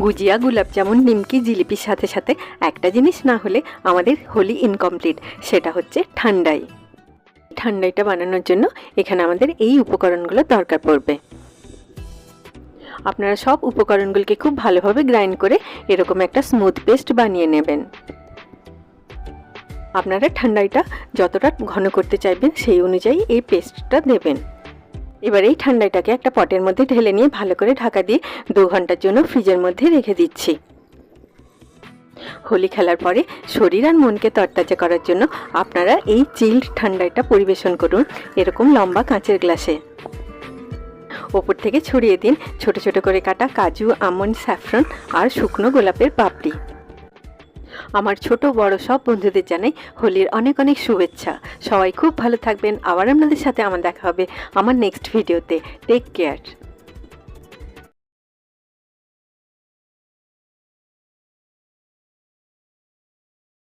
গুজিয়া গোলাপ জামুন নিমকি জিলিপির সাথে সাথে একটা জিনিস না হলে আমাদের হোলি ইনকমপ্লিট সেটা হচ্ছে ঠান্ডাই। ঠান্ডাইটা বানানোর জন্য এখানে আমাদের এই উপকরণগুলো দরকার পড়বে। আপনারা সব উপকরণগুলোকে খুব ভালোভাবে গ্রাইন্ড করে এরকম একটা স্মুথ পেস্ট বানিয়ে নেবেন। আপনারা ঠান্ডাইটা যতটা ঘন করতে চাইবেন সেই অনুযায়ী এই পেস্টটা দেবেন। এবার এই ঠান্ডাটাকে একটা পটের মধ্যে ঢেলে নিয়ে ভালো করে ঢাকা দিয়ে দু ঘণ্টার জন্য ফ্রিজের মধ্যে রেখে দিচ্ছি। হোলি খেলার পরে শরীর আর মনকে তরতাজা করার জন্য আপনারা এই চিল্ড ঠান্ডাটা পরিবেশন করুন এরকম লম্বা কাঁচের গ্লাসে। ওপর থেকে ছড়িয়ে দিন ছোট ছোট করে কাটা কাজু, আমন্ড, স্যাফরন আর শুকনো গোলাপের পাপড়ি। আমার ছোট বড় সব বন্ধুদের জানাই হোলির অনেক অনেক শুভেচ্ছা। সবাই খুব ভালো থাকবেন। আবার আপনাদের সাথে আমার দেখা হবে আমার নেক্সট ভিডিওতে টেক কেয়ার